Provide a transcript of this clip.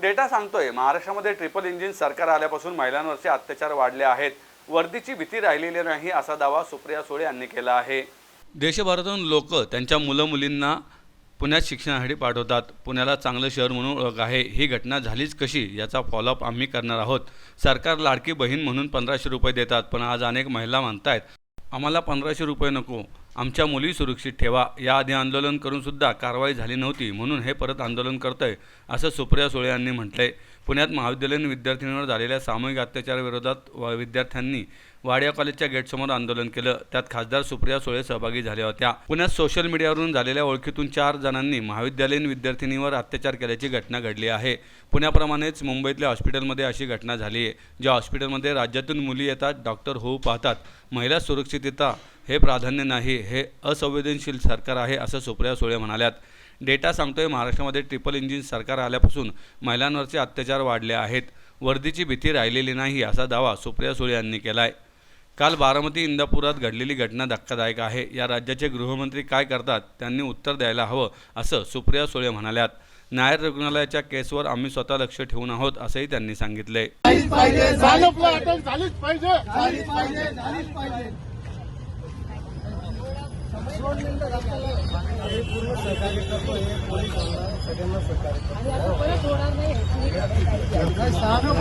Data सांगतोय महाराष्ट्रामध्ये triple engine सरकार आल्यापासून महिलांवरचे अत्याचार वाढले आहेत. वर्दीची भीती राहिलेली नाही असा दावा सुप्रिया सुळे यांनी केला आहे. देशभरातून लोक त्यांच्या मुलं मुलींना पुण्यात शिक्षणासाठी पाठवतात. पुण्याला चांगलं शहर म्हणून ओळख आहे. ही घटना झालीच कशी याचा फॉलोअप आम्ही करणार आहोत. सरकार लाडकी बहीण म्हणून पंधराशे रुपये देतात पण आज अनेक महिला म्हणतायत आम्हाला पंधराशे रुपये नको. आमच्या मुली सुरक्षित ठेवा. याआधी आंदोलन करूनसुद्धा कारवाई झाली नव्हती म्हणून हे परत आंदोलन करतोय असं सुप्रिया सुळे यांनी म्हटलंय. पुण्यात महाविद्यालयीन विद्यार्थिनींवर झालेल्या सामूहिक अत्याचाराविरोधात व विद्यार्थ्यांनी वाडिया कॉलेजच्या गेटसमोर आंदोलन केलं. त्यात खासदार सुप्रिया सुळे सहभागी झाल्या होत्या. पुण्यात सोशल मीडियावरून झालेल्या ओळखीतून चार जणांनी महाविद्यालयीन विद्यार्थिनीवर अत्याचार केल्याची घटना घडली आहे. पुण्याप्रमाणेच मुंबईतल्या हॉस्पिटलमध्ये अशी घटना झाली आहे ज्या हॉस्पिटलमध्ये राज्यातून मुली येतात डॉक्टर होऊ पाहतात. महिला सुरक्षितता हे प्राधान्य नाही हे असंवेदनशील सरकार आहे असं सुप्रिया सुळे म्हणाल्यात. डेटा सांगतोय महाराष्ट्रामध्ये ट्रिपल इंजिन सरकार आल्यापासून महिलांवरचे अत्याचार वाढले आहेत. वर्दीची भीती राहिलेली नाही असा दावा सुप्रिया सुळे यांनी केला आहे काल बारामती इंदापुरात घडलेली घटना धक्कादायक आहे. या राज्याचे गृहमंत्री काय करतात त्यांनी उत्तर द्यायला हवं असं सुप्रिया सुळे म्हणाल्यात. नायर रुग्णालयाच्या केसवर आम्ही स्वतः लक्ष ठेवून आहोत असंही त्यांनी सांगितलंय झालं अटक झालीच पाहिजे झालीच पाहिजे झालीच पाहिजे पूर्ण सहकार्य करतो हे पोलिसांना सगळ्यांना सहकार्य करतो